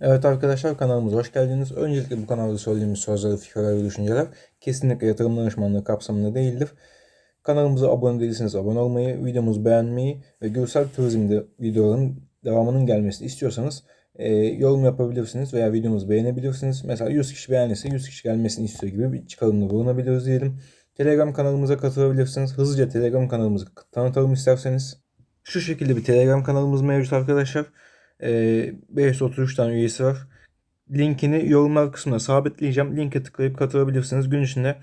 Evet arkadaşlar kanalımıza hoş geldiniz. Öncelikle bu kanalda söylediğimiz sözler, fikirler ve düşünceler kesinlikle yatırım danışmanlığı kapsamında değildir. Kanalımıza abone değilseniz abone olmayı, videomuzu beğenmeyi ve görsel turizmde videoların devamının gelmesini istiyorsanız e, yorum yapabilirsiniz veya videomuzu beğenebilirsiniz. Mesela 100 kişi beğenirse 100 kişi gelmesini istiyor gibi bir çıkarımda bulunabiliriz diyelim. Telegram kanalımıza katılabilirsiniz. Hızlıca Telegram kanalımızı tanıtalım isterseniz. Şu şekilde bir Telegram kanalımız mevcut arkadaşlar. Ee, 533 tane üyesi var. Linkini yorumlar kısmına sabitleyeceğim. Linke tıklayıp katılabilirsiniz. Gün içinde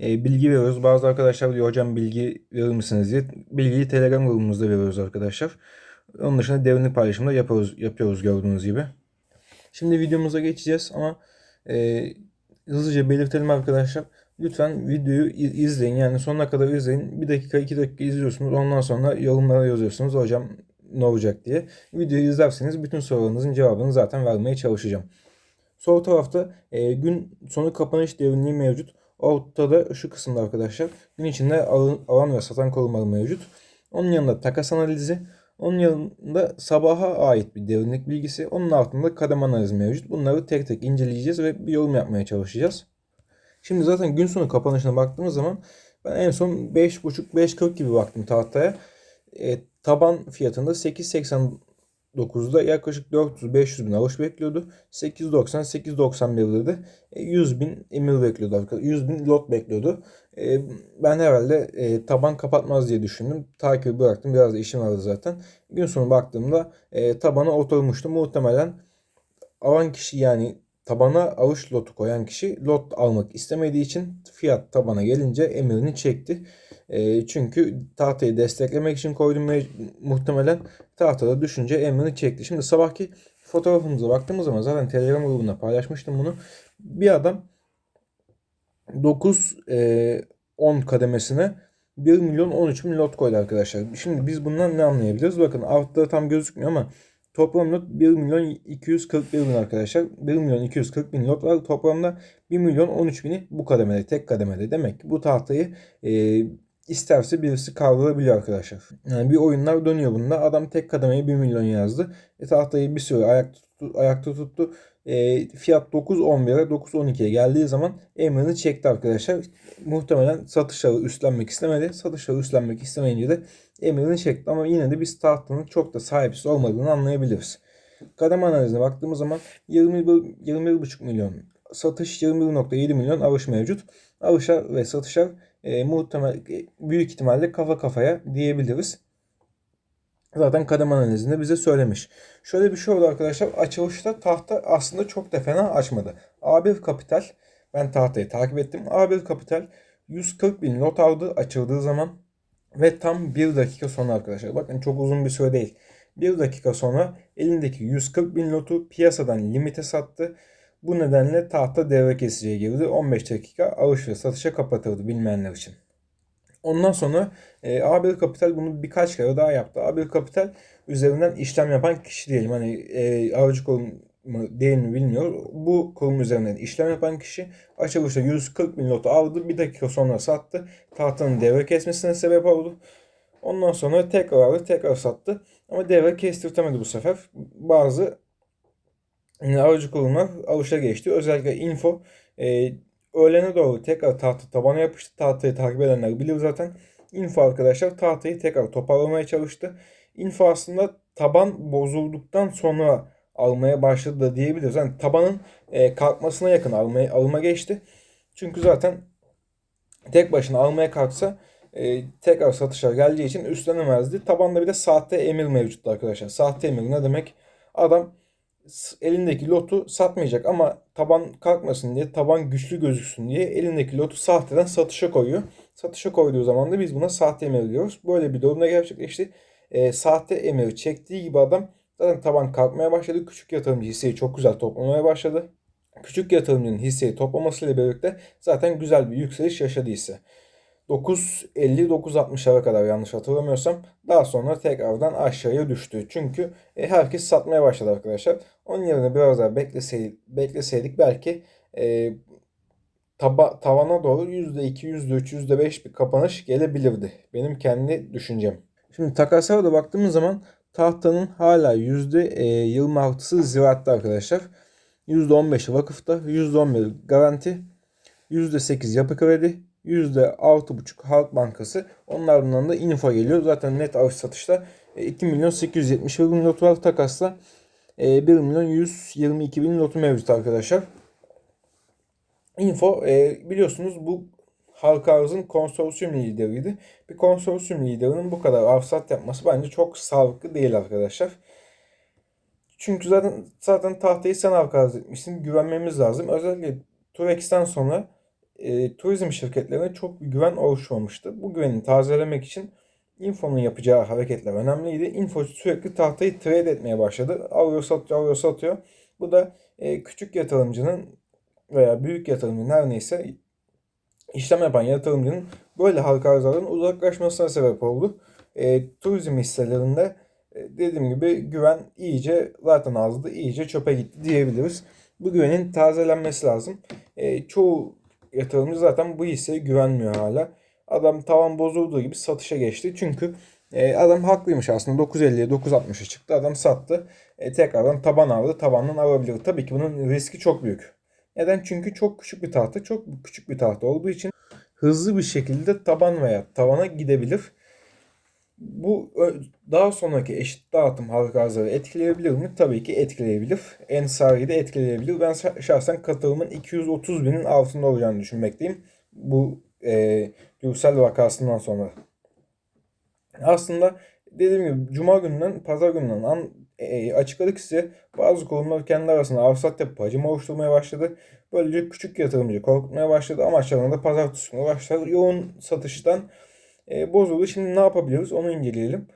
e, bilgi veriyoruz. Bazı arkadaşlar diyor hocam bilgi verir misiniz diye. Bilgiyi Telegram grubumuzda veriyoruz arkadaşlar. Onun dışında derinlik paylaşımda yapıyoruz, yapıyoruz gördüğünüz gibi. Şimdi videomuza geçeceğiz ama e, hızlıca belirtelim arkadaşlar. Lütfen videoyu izleyin. Yani sonuna kadar izleyin. Bir dakika iki dakika izliyorsunuz. Ondan sonra yorumlara yazıyorsunuz. Hocam ne olacak diye. Videoyu izlerseniz bütün sorularınızın cevabını zaten vermeye çalışacağım. Sol tarafta e, gün sonu kapanış derinliği mevcut. Ortada şu kısımda arkadaşlar. Gün içinde alan, alan ve satan korumaları mevcut. Onun yanında takas analizi. Onun yanında sabaha ait bir derinlik bilgisi. Onun altında kademe analizi mevcut. Bunları tek tek inceleyeceğiz ve bir yorum yapmaya çalışacağız. Şimdi zaten gün sonu kapanışına baktığımız zaman ben en son 5.5-5.40 gibi baktım tahtaya. E, taban fiyatında 8.89'da yaklaşık 400-500 bin alış bekliyordu. 8.90-8.91'de de e, 100 bin emir bekliyordu arkadaşlar. 100 bin lot bekliyordu. E, ben herhalde e, taban kapatmaz diye düşündüm. Takibi bıraktım. Biraz da işim vardı zaten. Gün sonu baktığımda e, tabana oturmuştu. Muhtemelen alan kişi yani tabana alış lotu koyan kişi lot almak istemediği için fiyat tabana gelince emirini çekti. E, çünkü tahtayı desteklemek için koydum ve muhtemelen tahtada düşünce emirini çekti. Şimdi sabahki fotoğrafımıza baktığımız zaman zaten Telegram grubunda paylaşmıştım bunu. Bir adam 9 e, 10 kademesine 1 milyon 13 bin lot koydu arkadaşlar. Şimdi biz bundan ne anlayabiliriz? Bakın altta tam gözükmüyor ama Toplam lot 1 milyon 241 bin arkadaşlar. 1 milyon 240 bin lot var. Toplamda 1 milyon 13 bini bu kademede, tek kademede. Demek ki bu tahtayı e, isterse birisi kaldırabiliyor arkadaşlar. Yani bir oyunlar dönüyor bunda. Adam tek kademeye 1 milyon yazdı. E, tahtayı bir süre ayakta tuttu. Ayakta tuttu. E, fiyat 9.11'e 9.12'ye geldiği zaman emrini çekti arkadaşlar. Muhtemelen satışları üstlenmek istemedi. Satışları üstlenmek istemeyince de emirini çekti. Ama yine de biz tahtanın çok da sahipsiz olmadığını anlayabiliriz. Kademe analizine baktığımız zaman 21, 21,5 milyon satış 21.7 milyon alış mevcut. Alışlar ve satışlar e, muhtemel e, büyük ihtimalle kafa kafaya diyebiliriz. Zaten kademe analizinde bize söylemiş. Şöyle bir şey oldu arkadaşlar. Açılışta tahta aslında çok da fena açmadı. A1 Kapital ben tahtayı takip ettim. A1 Kapital 140 bin lot aldı açıldığı zaman ve tam 1 dakika sonra arkadaşlar. Bakın çok uzun bir süre değil. 1 dakika sonra elindeki 140 bin lotu piyasadan limite sattı. Bu nedenle tahta devre kesiciye girdi. 15 dakika alış ve satışa kapatıldı bilmeyenler için. Ondan sonra e, A1 Kapital bunu birkaç kere daha yaptı. A1 Kapital üzerinden işlem yapan kişi diyelim. Hani e, aracı kurum mu değil mi bilmiyor. Bu kurum üzerinden işlem yapan kişi açılışta 140 bin lotu aldı. Bir dakika sonra sattı. Tahtanın devre kesmesine sebep oldu. Ondan sonra tekrar aldı. Tekrar sattı. Ama devre kestirtemedi bu sefer. Bazı yani aracı kurumlar alışa geçti. Özellikle info e, öğlene doğru tekrar tahta tabana yapıştı. Tahtayı takip edenler bilir zaten. Info arkadaşlar tahtayı tekrar toparlamaya çalıştı. Info aslında taban bozulduktan sonra almaya başladı da diyebiliriz. Yani tabanın e, kalkmasına yakın almaya, alıma geçti. Çünkü zaten tek başına almaya kalksa e, tekrar satışlar geleceği için üstlenemezdi. Tabanda bir de sahte emir mevcuttu arkadaşlar. Sahte emir ne demek? Adam elindeki lotu satmayacak ama taban kalkmasın diye, taban güçlü gözüksün diye elindeki lotu sahteden satışa koyuyor. Satışa koyduğu zaman da biz buna sahte emir diyoruz. Böyle bir durumda gerçekleşti. E, sahte emir çektiği gibi adam zaten taban kalkmaya başladı. Küçük yatırımcı hisseyi çok güzel toplamaya başladı. Küçük yatırımcının hisseyi toplamasıyla birlikte zaten güzel bir yükseliş yaşadı hisse. 9.50-9.60'lara kadar yanlış hatırlamıyorsam daha sonra tekrardan aşağıya düştü. Çünkü e, herkes satmaya başladı arkadaşlar. Onun yerine biraz daha bekleseydik, bekleseydik belki e, taba, tavana doğru %2, %3, %5 bir kapanış gelebilirdi. Benim kendi düşüncem. Şimdi takaslara da baktığımız zaman tahtanın hala %26'sı ziraatta arkadaşlar. %15'i vakıfta, %11 garanti, %8 yapı kredi, %6,5 Halk Bankası. Onlardan da info geliyor. Zaten net alış satışta e, 2 milyon 870 bin lot var. Takasla e, 1 milyon 122 bin lotu mevcut arkadaşlar. Info e, biliyorsunuz bu halka arzın konsorsiyum lideriydi. Bir konsorsiyum liderinin bu kadar arsat yapması bence çok sağlıklı değil arkadaşlar. Çünkü zaten zaten tahtayı sen halka arz etmişsin. Güvenmemiz lazım. Özellikle Turex'ten sonra e, turizm şirketlerine çok bir güven oluşmamıştı. Bu güveni tazelemek için Info'nun yapacağı hareketler önemliydi. Info sürekli tahtayı trade etmeye başladı. Alıyor satıyor, alıyor satıyor. Bu da e, küçük yatırımcının veya büyük yatırımcının her neyse işlem yapan yatırımcının böyle halka arzlardan uzaklaşmasına sebep oldu. E, turizm hisselerinde e, dediğim gibi güven iyice zaten azdı, iyice çöpe gitti diyebiliriz. Bu güvenin tazelenmesi lazım. E, çoğu yatırımcı zaten bu hisseye güvenmiyor hala. Adam tavan bozulduğu gibi satışa geçti. Çünkü e, adam haklıymış aslında. 9.50'ye 9.60'a çıktı. Adam sattı. E, tekrardan taban aldı. Tabandan alabilir. Tabii ki bunun riski çok büyük. Neden? Çünkü çok küçük bir tahta. Çok küçük bir tahta olduğu için hızlı bir şekilde taban veya tavana gidebilir. Bu daha sonraki eşit dağıtım halka arzları etkileyebilir mi? Tabii ki etkileyebilir. Ensari'yi de etkileyebilir. Ben şahsen katılımın 230 binin altında olacağını düşünmekteyim. Bu e, Gürsel vakasından sonra. Aslında dediğim gibi Cuma gününden Pazar gününden an, e, açıkladık size bazı kurumlar kendi arasında arsat yapıp hacim oluşturmaya başladı. Böylece küçük yatırımcı korkutmaya başladı. Amaçlarına da pazar tutmaya başladı. Yoğun satıştan e, bozuldu. Şimdi ne yapabiliriz onu inceleyelim.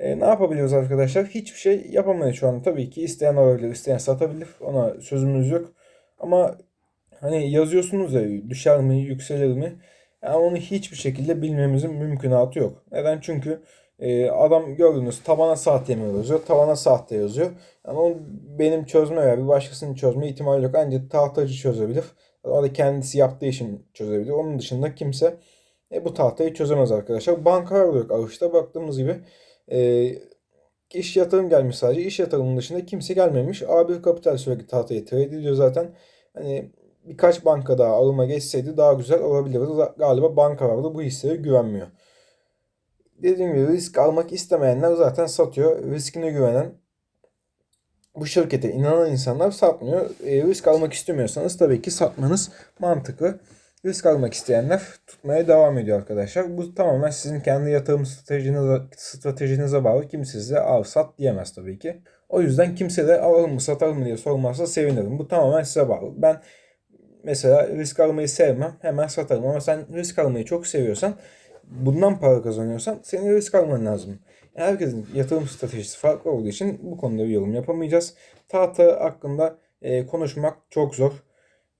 E, ne yapabiliriz arkadaşlar? Hiçbir şey yapamayız şu an. Tabii ki isteyen alabilir, isteyen satabilir. Ona sözümüz yok. Ama hani yazıyorsunuz ya düşer mi, yükselir mi? Yani onu hiçbir şekilde bilmemizin mümkünatı yok. Neden? Çünkü e, adam gördünüz tabana sahte yazıyor. Tabana sahte yazıyor. Yani onu benim çözme veya bir başkasının çözme ihtimali yok. Ancak tahtacı çözebilir. O da kendisi yaptığı için çözebilir. Onun dışında kimse e, bu tahtayı çözemez arkadaşlar. Bankalar yok alışta baktığımız gibi. E, iş yatırım gelmiş sadece. İş yatırımının dışında kimse gelmemiş. A1 Kapital sürekli tahtayı trade ediyor zaten. Hani birkaç banka daha alıma geçseydi daha güzel olabilirdi. Galiba bankalar da bu hisseye güvenmiyor. Dediğim gibi risk almak istemeyenler zaten satıyor. Riskine güvenen bu şirkete inanan insanlar satmıyor. E, risk almak istemiyorsanız tabii ki satmanız mantıklı. Risk almak isteyenler tutmaya devam ediyor arkadaşlar. Bu tamamen sizin kendi yatırım stratejinize, stratejinize bağlı. Kimse size al sat diyemez tabii ki. O yüzden kimse de alalım mı satalım mı diye sormazsa sevinirim. Bu tamamen size bağlı. Ben mesela risk almayı sevmem. Hemen satarım. Ama sen risk almayı çok seviyorsan bundan para kazanıyorsan senin risk alman lazım. Herkesin yatırım stratejisi farklı olduğu için bu konuda bir yorum yapamayacağız. Tahta hakkında e, konuşmak çok zor.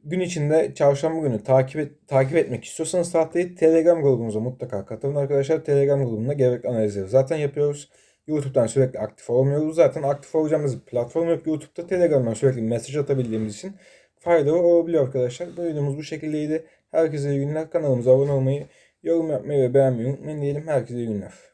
Gün içinde çarşamba günü takip et, takip etmek istiyorsanız tahtayı Telegram grubumuza mutlaka katılın arkadaşlar. Telegram grubunda gerekli analizleri zaten yapıyoruz. YouTube'dan sürekli aktif olmuyoruz. Zaten aktif olacağımız platform yok. YouTube'da Telegram'dan sürekli mesaj atabildiğimiz için faydalı olabiliyor arkadaşlar. Videomuz bu şekildeydi. Herkese iyi günler. Kanalımıza abone olmayı, yorum yapmayı ve beğenmeyi unutmayın diyelim. Herkese iyi günler.